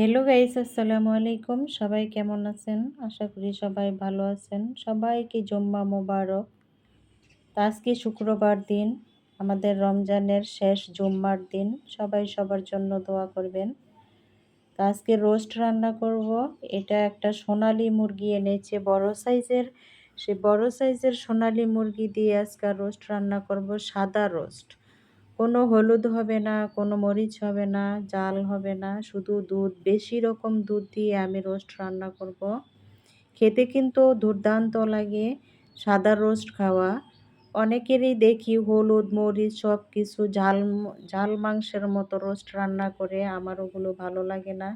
Hello guys আসসালামু আলাইকুম সবাই কেমন আছেন? আশা করি সবাই ভালো আছেন। সবাইকে জম্মা মোবারক। আজকে শুক্রবার দিন, আমাদের রমজানের শেষ জুম্মার দিন। সবাই সবার জন্য দোয়া করবেন। তো আজকে রোস্ট রান্না করব। এটা একটা সোনালি মুরগি এনেছে, বড় সাইজের। সে বড় সাইজের সোনালি মুরগি দিয়ে আজকে রোস্ট রান্না করব, সাদা রোস্ট। কোনো হলুদ হবে না, কোনো মরিচ হবে না, জাল হবে না, শুধু দুধ। বেশি রকম দুধ দিয়ে আমি রোস্ট রান্না করব। খেতে কিন্তু দুর্দান্ত লাগে, সাদা রোস্ট খাওয়া। অনেকেরই দেখি হলুদ, মরিচ সব কিছু ঝাল ঝাল মাংসের মতো রোস্ট রান্না করে, আমার ওগুলো ভালো লাগে না।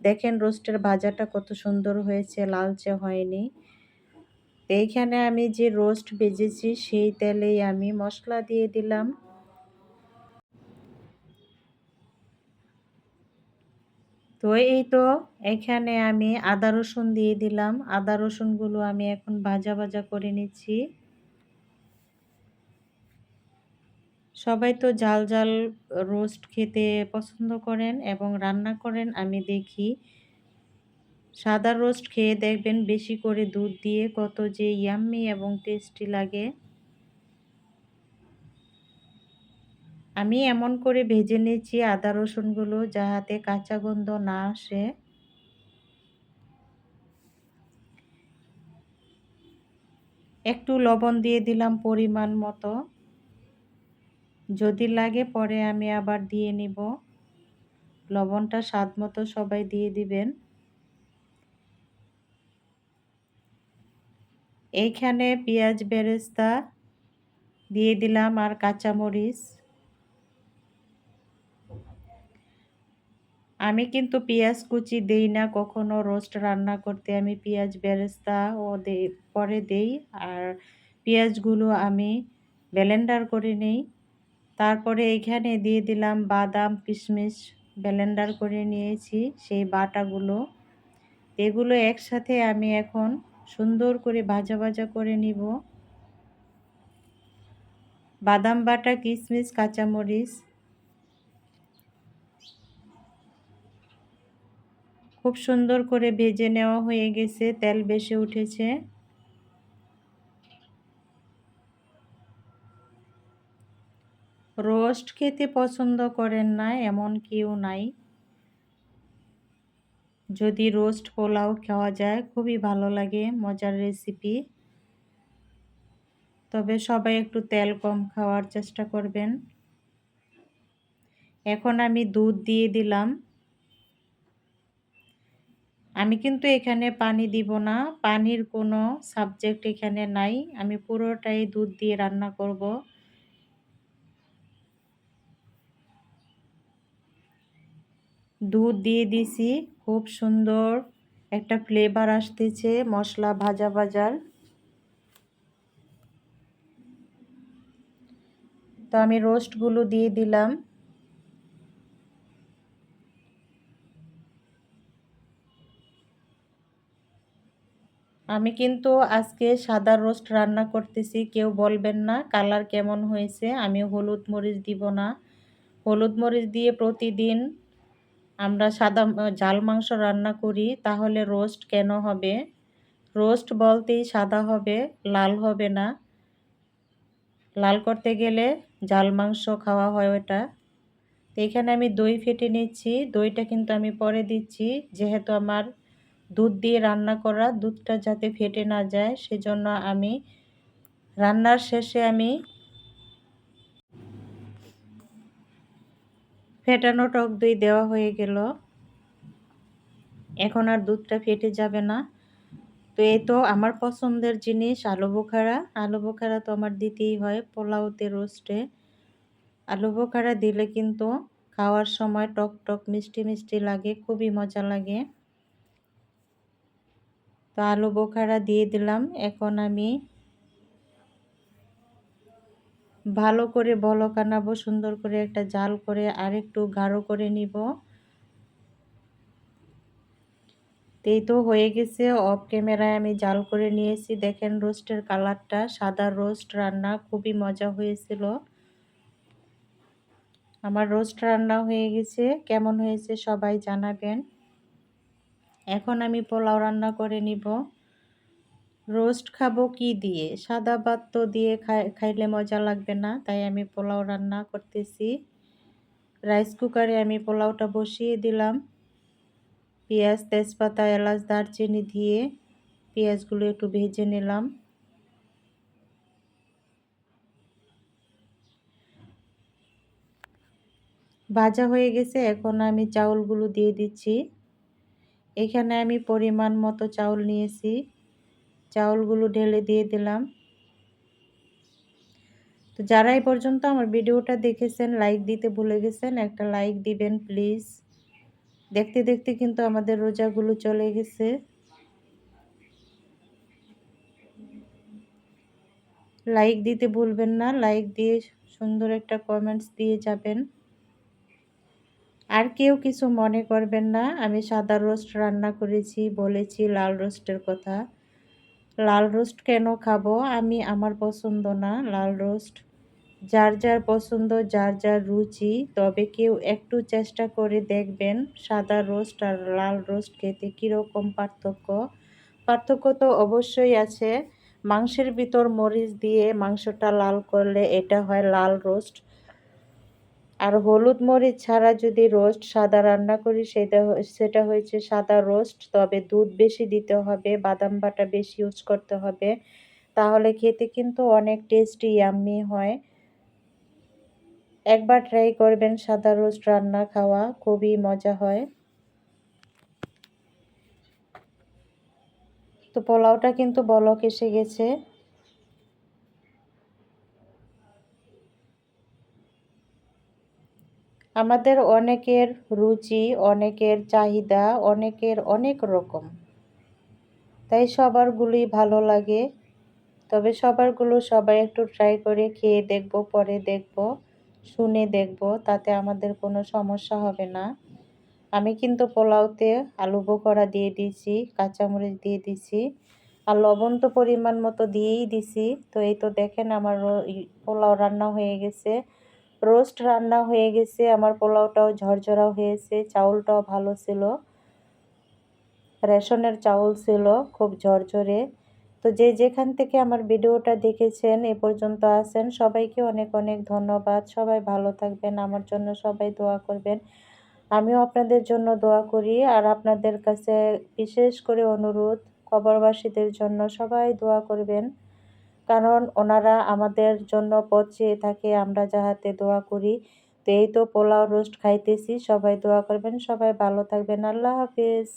দেখেন রোস্টের ভাজাটা কত সুন্দর হয়েছে, লালচে হয়নি। এইখানে আমি যে রোস্ট ভেজেছি, সেই তেলেই আমি মশলা দিয়ে দিলাম। তো এই তো এখানে আমি আদা রসুন দিয়ে দিলাম। আদা রসুনগুলো আমি এখন ভাজা ভাজা করে নিচ্ছি। সবাই তো জাল জাল রোস্ট খেতে পছন্দ করেন এবং রান্না করেন, আমি দেখি। সাদা রোস্ট খেয়ে দেখবেন বেশি করে দুধ দিয়ে কত যে ইয়াম্মি এবং টেস্টি লাগে। আমি এমন করে ভেজে নিয়েছি আদা রসুনগুলো যাহাতে কাঁচা গন্ধ না আসে। একটু লবণ দিয়ে দিলাম পরিমাণ মতো। যদি লাগে পরে আমি আবার দিয়ে নিব। লবণটা স্বাদ মতো সবাই দিয়ে দিবেন। এইখানে পেঁয়াজ বেরেস্তা দিয়ে দিলাম আর কাঁচামরিচ। আমি কিন্তু পেঁয়াজ কুচি দেই না, কখনো রোস্ট রান্না করতে আমি পেঁয়াজ বেরেস্তা ও দেই পরে দেই। আর পেঁয়াজগুলো আমি ব্লেন্ডার করে নেই। তারপরে এখানে দিয়ে দিলাম বাদাম, কিশমিশ ব্লেন্ডার করে নিয়েছি সেই বাটাগুলো। এগুলো একসাথে আমি এখন সুন্দর করে ভাজা ভাজা করে নিব। বাদাম বাটা, কিশমিশ, কাঁচামরিচ খুব সুন্দর করে ভেজে নেওয়া হয়ে গেছে, তেল বেশি উঠেছে। রোস্ট খেতে পছন্দ করেন না, এমন কেউ নাই। যদি রোস্ট পোলাও খাওয়া যায়, খুবই ভালো লাগে, মজার রেসিপি। তবে সবাই একটু তেল কম খাওয়ার চেষ্টা করবেন। এখন আমি দুধ দিয়ে দিলাম। আমি কিন্তু এখানে পানি দিব না। পানির কোনো সাবজেক্ট এখানে নাই। আমি পুরোটাই দুধ দিয়ে রান্না করব। দুধ দিয়ে দিছি। খুব সুন্দর একটা ফ্লেভার আসতেছে, মশলা ভাজা ভাজার। তো আমি রোস্টগুলো দিয়ে দিলাম। আমি কিন্তু আজকে সাদা রোস্ট রান্না করতেছি, কেউ বলবেন না কালার কেমন হয়েছে আমি হলুদ মরিচ দিব না। হলুদ মরিচ দিয়ে প্রতিদিন আমরা সাদা জাল মাংস রান্না করি, তাহলে রোস্ট কেন হবে? রোস্ট বলতেই সাদা হবে, লাল হবে না। লাল করতে গেলে জাল মাংস খাওয়া হয় ওটা। এখানে আমি দই ফেটে নিচ্ছি, দইটা কিন্তু আমি পরে দিচ্ছি, যেহেতু আমার দুধ দিয়ে রান্না করা, দুধটা যাতে ফেটে না যায়, সেজন্য আমি রান্নার শেষে আমি ফেটানো টক দই দেওয়া হয়ে গেল। এখন আর দুধটা ফেটে যাবে না। তো এই তো আমার পছন্দের জিনিস, আলু বোখারা। আলু বোখারা তো আমার দিতেই হয়, পোলাওতে, রোস্টে। আলু বোখারা দিলে কিন্তু খাওয়ার সময় টক টক, মিষ্টি মিষ্টি লাগে, খুবই মজা লাগে। তো আলু বোখারা দিয়ে দিলাম। এখন আমি ভালো করে বলক আনাবো, সুন্দর করে একটা জাল করে আর একটু গাঢ় করে নিব। এই তো হয়ে গেছে অফ ক্যামেরায় আমি জাল করে নিয়েছি। দেখেন রোস্টের কালারটা, সাদা রোস্ট রান্না, খুবই মজা হয়েছিল। আমার রোস্ট রান্না হয়ে গেছে, কেমন হয়েছে সবাই জানাবেন। এখন আমি পোলাও রান্না করে নিব। রোস্ট খাব কি দিয়ে? সাদা ভাত তো দিয়ে খাইলে মজা লাগবে না, তাই আমি পোলাও রান্না করতেছি। রাইস কুকারে আমি পোলাওটা বসিয়ে দিলাম। পেঁয়াজ, তেজপাতা, এলাচ, দারচিনি দিয়ে পেঁয়াজগুলো একটু ভেজে নিলাম। ভাজা হয়ে গেছে, এখন আমি চাউলগুলো দিয়ে দিচ্ছি। এখানে আমি পরিমাণ মতো চাউল নিয়েছি। চাউলগুলো ঢেলে দিয়ে দিলাম। তো যারা এই পর্যন্ত আমার ভিডিওটা দেখেছেন লাইক দিতে ভুলে গেছেন, একটা লাইক দিবেন প্লিজ দেখতে দেখতে কিন্তু আমাদের রোজাগুলো চলে গেছে। লাইক দিতে ভুলবেন না। লাইক দিয়ে সুন্দর একটা কমেন্টস দিয়ে যাবেন। আর কেউ কিছু মনে করবেন না। আমি সাদা রোস্ট রান্না করেছি, বলেছি লাল রোস্টের কথা। লাল রোস্ট কেন খাব? আমি, আমার পছন্দ না লাল রোস্ট। যার যার পছন্দ, যার যার রুচি, তবে কেউ একটু চেষ্টা করে দেখবেন সাদা রোস্ট আর লাল রোস্ট খেতে কীরকম পার্থক্য। পার্থক্য তো অবশ্যই আছে। মাংসের ভিতর মরিচ দিয়ে মাংসটা লাল করলে এটা হয় লাল রোস্ট। আর হলুদ মরিচ ছাড়া যদি রোস্ট সাদা রান্না করি, সেটা সেটা হয়েছে সাদা রোস্ট। তবে দুধ বেশি দিতে হবে, বাদাম বাটা বেশি ইউজ করতে হবে। তাহলে খেতে কিন্তু অনেক টেস্টি, ইয়াম্মি হয়। একবার ট্রাই করবেন সাদা রোস্ট রান্না খাওয়া, খুবই মজা হয়। তো পোলাওটা কিন্তু বলক এসে গেছে। আমাদের অনেকের রুচি, অনেকের চাহিদা, অনেকের অনেক রকম। তাই সবারগুলোই ভালো লাগে। তবে সবারগুলো সবাই একটু ট্রাই করে খেয়ে দেখব, পরে দেখব, শুনে দেখব, তাতে আমাদের কোনো সমস্যা হবে না। আমি কিন্তু পোলাওতে আলু বোকরা দিয়ে দিয়েছি, কাঁচামরিচ দিয়ে দিছি আর লবণ তো পরিমাণ মতো দিয়েই দিছি। তো এই তো দেখেন আমার পোলাও রান্না হয়ে গেছে। রোস্ট রান্না হয়ে গেছে, আমার পোলাওটাও ঝরঝরা হয়েছে, চাউলটাও ভালো ছিল। রেশনের চাউল ছিল, খুব ঝরঝরে। তো যে যেখান থেকে আমার ভিডিওটা দেখেছেন, এ পর্যন্ত আছেন, সবাইকে অনেক অনেক ধন্যবাদ। সবাই ভালো থাকবেন, আমার জন্য সবাই দোয়া করবেন। আমিও আপনাদের জন্য দোয়া করি, আর আপনাদের কাছে বিশেষ করে অনুরোধ, কবরবাসীদের জন্য সবাই দোয়া করবেন। কারণ ওনারা আমাদের জন্য পথ চেয়ে থাকে, আমরা যাহাতে দোয়া করি। তো এই তো পোলাও রোস্ট খাইতেছি, সবাই দোয়া করবেন, সবাই ভালো থাকবেন, আল্লাহ হাফিজ।